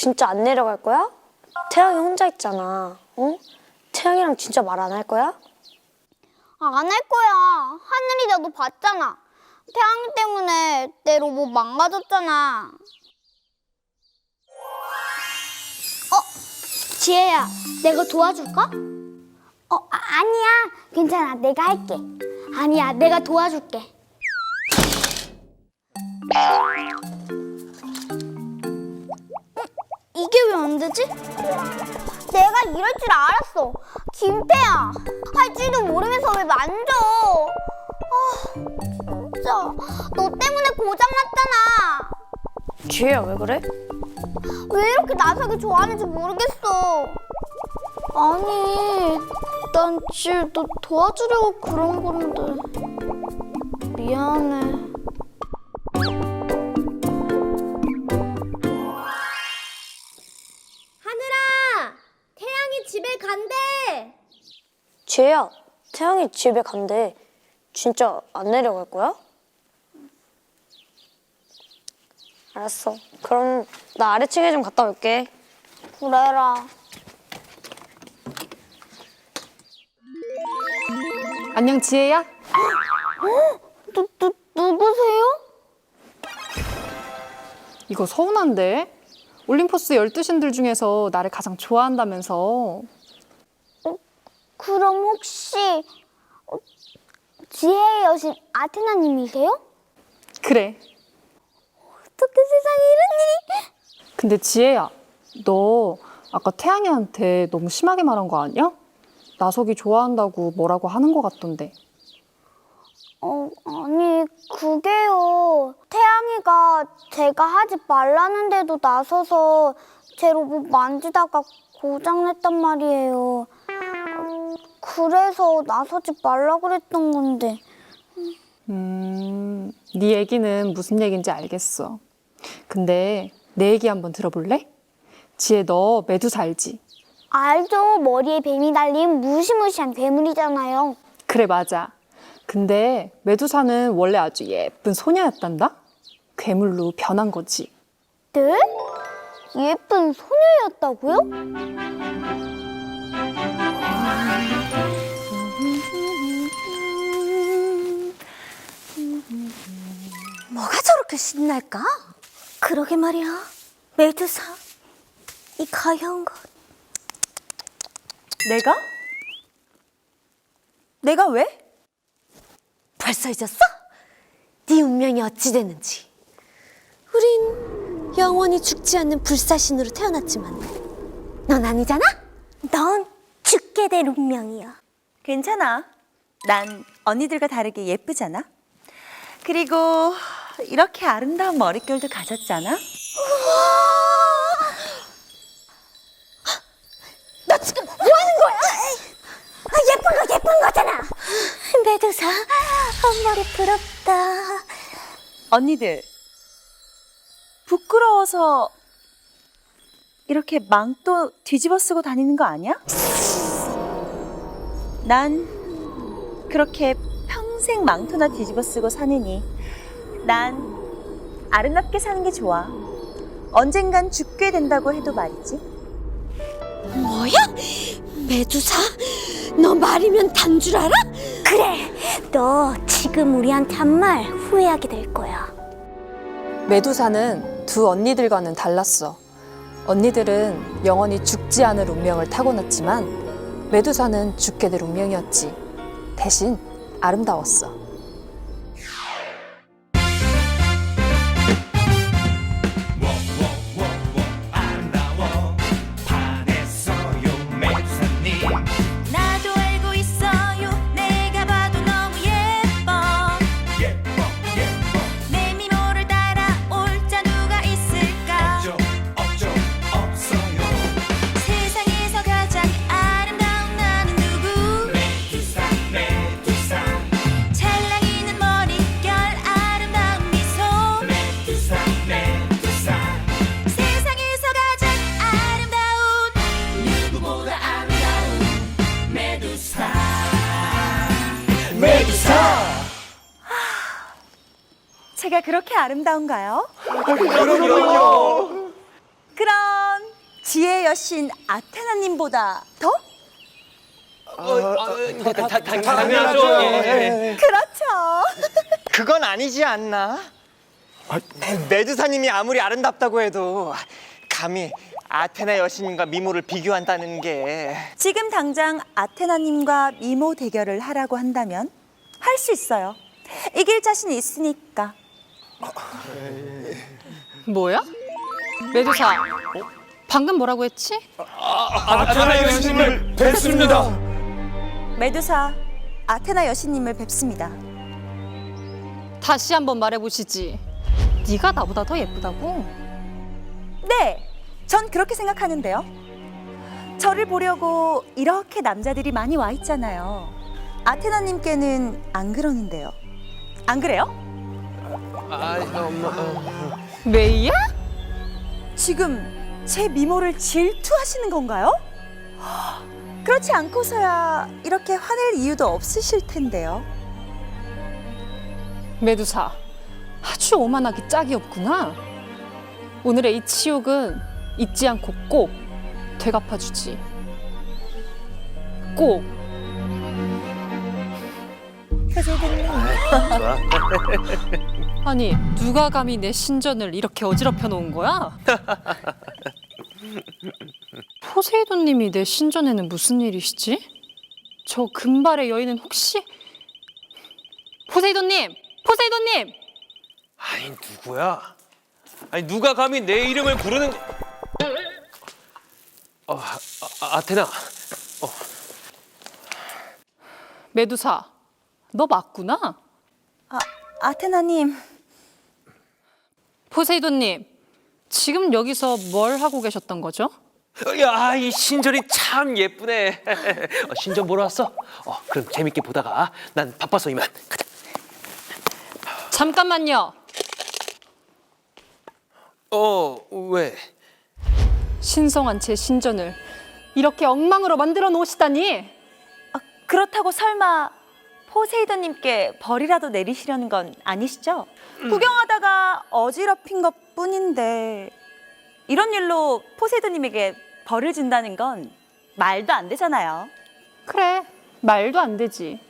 진짜 안 내려갈 거야? 태양이 혼자 있잖아. 어? 태양이랑 진짜 말 안 할 거야? 아, 안할 거야. 하늘이 나도 봤잖아. 태양이 때문에 내 로봇 망가졌잖아. 어, 지혜야, 내가 도와줄까? 어, 아, 아니야. 괜찮아. 내가 할게. 아니야, 내가 도와줄게. 음, 이게 왜 안 되지? 내가 이럴 줄 알았어. 김태야, 할 줄도 모르면서 왜 만져? 아, 진짜. 너 때문에 고장났잖아. 지혜야, 왜 그래? 왜 이렇게 나석이 좋아하는지 모르겠어. 아니, 난 지혜 너 도와주려고 그런 건데. 미안해. 지혜야, 태양이 집에 간대. 진짜 안 내려갈 거야? 알았어. 그럼 나 아래층에 좀 갔다 올게. 그래라. 안녕 지혜야? 누, 누, 누구세요? 이거 서운한데? 올림포스 열두 신들 중에서 나를 가장 좋아한다면서 그럼 혹시 어, 지혜의 여신 아테나님이세요? 그래 어떻게 세상에 이런 일이? 근데 지혜야 너 아까 태양이한테 너무 심하게 말한 거 아니야? 나석이 좋아한다고 뭐라고 하는 거 같던데 어, 아니 그게요. 태양이가 제가 하지 말라는데도 나서서 제 로봇 만지다가 고장냈단 말이에요. 그래서 나서지 말라 그랬던 건데. 음, 네 얘기는 무슨 얘기인지 알겠어 근데 내 얘기 한번 들어볼래? 지혜 너 메두사 알지? 알죠? 머리에 뱀이 달린 무시무시한 괴물이잖아요. 그래 맞아 근데 메두사는 원래 아주 예쁜 소녀였단다? 괴물로 변한 거지 네? 예쁜 소녀였다고요? 저렇게 신날까? 그러게 말이야. 메두사, 이 가여운 것. 내가? 내가 왜? 벌써 잊었어? 네 운명이 어찌 되는지. 우린 영원히 죽지 않는 불사신으로 태어났지만 넌 아니잖아? 넌 죽게 될 운명이야. 괜찮아. 난 언니들과 다르게 예쁘잖아. 그리고 이렇게 아름다운 머릿결도 가졌잖아. 너 지금 뭐 하는 거야? 아, 예쁜 거 예쁜 거잖아. 메두사, 앞머리 부럽다. 언니들 부끄러워서 이렇게 망토 뒤집어 쓰고 다니는 거 아니야? 난 그렇게 평생 망토나 뒤집어 쓰고 사느니 난 아름답게 사는 게 좋아. 언젠간 죽게 된다고 해도 말이지. 뭐야? 메두사? 너 말이면 단 줄 알아? 그래, 너 지금 우리한테 한 말 후회하게 될 거야. 메두사는 두 언니들과는 달랐어. 언니들은 영원히 죽지 않을 운명을 타고났지만 메두사는 죽게 될 운명이었지. 대신 아름다웠어. 매기사 제가 그렇게 아름다운가요? 그럼요. 그럼 지혜 여신 아테나님보다 더? 당연하죠. 그렇죠. 그건 아니지 않나? 아, 매드사님이 아무리 아름답다고 해도 감히 아테나 여신과 미모를 비교한다는 게 지금 당장 아테나님과 미모 대결을 하라고 한다면 할 수 있어요. 이길 자신 있으니까. 뭐야? 메두사. 방금 뭐라고 했지? 아테나 여신님을 뵙습니다. 메두사 아테나 여신님을 뵙습니다. 다시 한번 말해보시지. 네가 나보다 더 예쁘다고? 네, 전 그렇게 생각하는데요. 저를 보려고 이렇게 남자들이 많이 와 있잖아요. 아테나님께는 안 그러는데요. 안 그래요? 메이야? 지금 제 미모를 질투하시는 건가요? 그렇지 않고서야 이렇게 화낼 이유도 없으실 텐데요. 메두사. 아주 오만하기 짝이 없구나. 오늘의 이 치욕은 잊지 않고 꼭 되갚아주지. 꼭. 아니 누가 감히 내 신전을 이렇게 어지럽혀 놓은 거야? 포세이돈님이 내 신전에는 무슨 일이시지? 저 금발의 여인은 혹시 포세이돈님, 포세이돈님, 아니 누구야? 아니 누가 감히 내 이름을 부르는? 어, 아, 아, 아테나. 메두사, 너 맞구나. 아, 아테나님, 포세이돈님, 지금 여기서 뭘 하고 계셨던 거죠? 야, 이 신전이 참 예쁘네. 어, 신전 보러 왔어? 어, 그럼 재밌게 보다가 난 바빠서 이만 가자. 잠깐만요. 어, 왜? 신성한 제 신전을 이렇게 엉망으로 만들어 놓으시다니. 아, 그렇다고 설마 포세이돈님께 벌이라도 내리시려는 건 아니시죠? 구경하다가 어지럽힌 것 뿐인데 이런 일로 포세이돈님에게 벌을 준다는 건 말도 안 되잖아요. 그래, 말도 안 되지.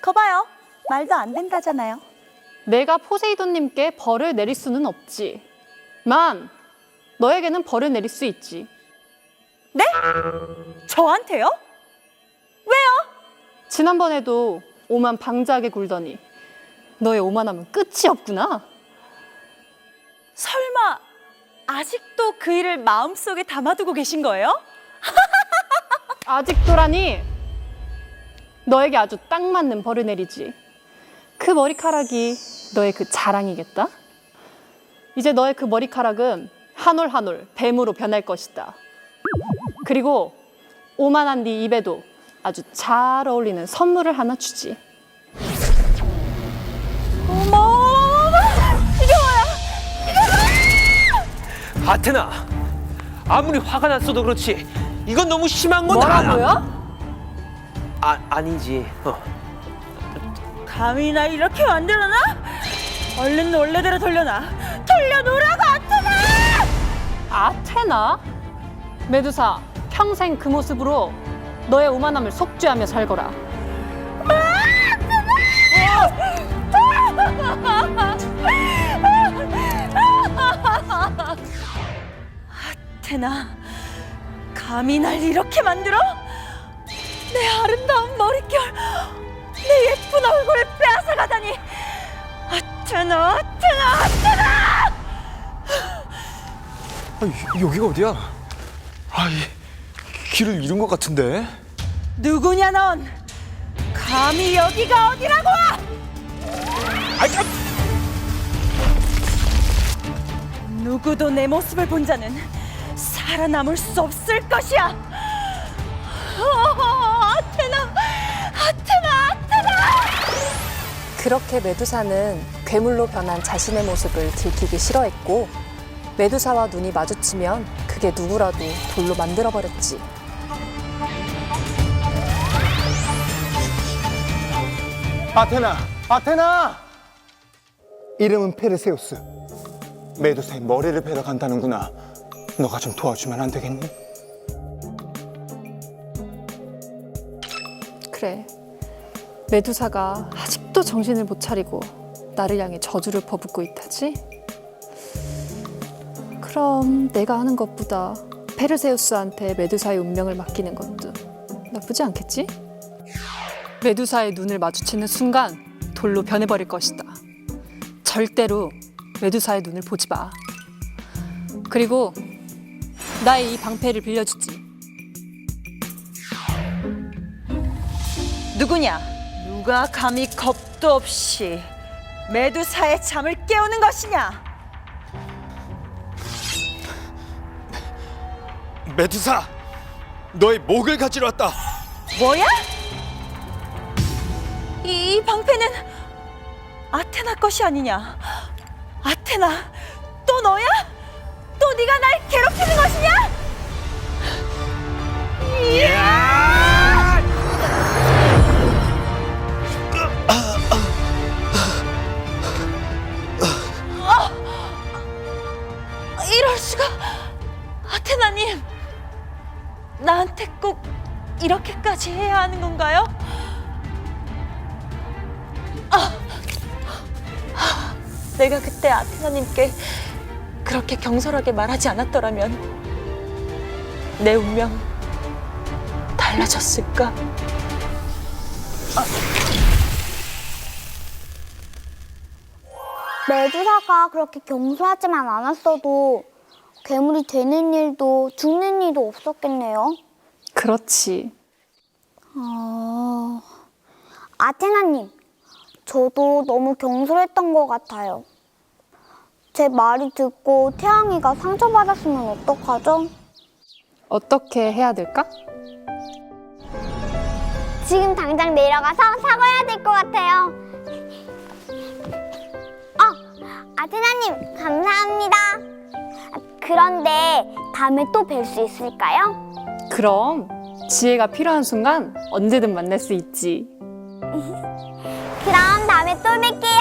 거봐요. 말도 안 된다잖아요. 내가 포세이돈님께 벌을 내릴 수는 없지. 만, 너에게는 벌을 내릴 수 있지. 네? 저한테요? 지난번에도 오만 방자하게 굴더니 너의 오만함은 끝이 없구나. 설마 아직도 그 일을 마음속에 담아두고 계신 거예요? 아직도라니 너에게 아주 딱 맞는 벌을 내리지. 그 머리카락이 너의 그 자랑이겠다. 이제 너의 그 머리카락은 한 올 한 올 뱀으로 변할 것이다. 그리고 오만한 네 입에도 아주 잘 어울리는 선물을 하나 주지. 어머, 이게 뭐야? 아테나. 아무리 화가 났어도 그렇지. 이건 너무 심한 건 뭐라고요? 아, 아니지. 어. 감히 나 이렇게 만들어놔? 얼른 원래대로 돌려놔. 돌려놓으라고 아테나! 메두사, 평생 그 모습으로 너의 오만함을 속죄하며 살거라. 아테나, 감히 날 이렇게 만들어? 내 아름다운 머릿결, 내 예쁜 얼굴을 빼앗아가다니! 아테나, 아테나, 아테나! 아, 여기가 어디야? 아, 이, 길을 잃은 것 같은데. 누구냐 넌? 감히 여기가 어디라고? 누구도 내 모습을 본 자는 살아남을 수 없을 것이야. 어, 아테나, 아테나, 아테나! 그렇게 메두사는 괴물로 변한 자신의 모습을 들키기 싫어했고 메두사와 눈이 마주치면 그게 누구라도 돌로 만들어버렸지. 아테나, 아테나! 이름은 페르세우스. 메두사의 머리를 베러 간다는구나. 너가 좀 도와주면 안 되겠니? 그래. 메두사가 아직도 정신을 못 차리고 나를 향해 저주를 퍼붓고 있다지? 그럼 내가 하는 것보다 페르세우스한테 메두사의 운명을 맡기는 것도 나쁘지 않겠지? 메두사의 눈을 마주치는 순간 돌로 변해버릴 것이다. 절대로 메두사의 눈을 보지 마. 그리고 나의 이 방패를 빌려주지. 누구냐? 누가 감히 겁도 없이 메두사의 잠을 깨우는 것이냐? 메두사, 너의 목을 가지러 왔다. 뭐야? 이, 이 방패는 아테나 것이 아니냐? 아테나, 또 너야? 또 네가 날 괴롭히는 것이냐? 어! 이럴 수가 아테나님 나한테 꼭 이렇게까지 해야 하는 건가요? 아, 아, 내가 그때 아테나님께 그렇게 경솔하게 말하지 않았더라면 내 운명 달라졌을까? 메두사가 그렇게 경솔하지만 않았어도 괴물이 되는 일도 죽는 일도 없었겠네요. 그렇지. 어... 아테나님, 저도 너무 경솔했던 것 같아요. 제 말이 듣고 태양이가 상처받았으면 어떡하죠? 어떻게 해야 될까? 지금 당장 내려가서 사과해야 될 것 같아요. 어, 아테나님, 감사합니다. 아, 그런데 다음에 또 뵐 수 있을까요? 그럼 지혜가 필요한 순간 언제든 만날 수 있지. 그럼 다음에 또 뵐게요.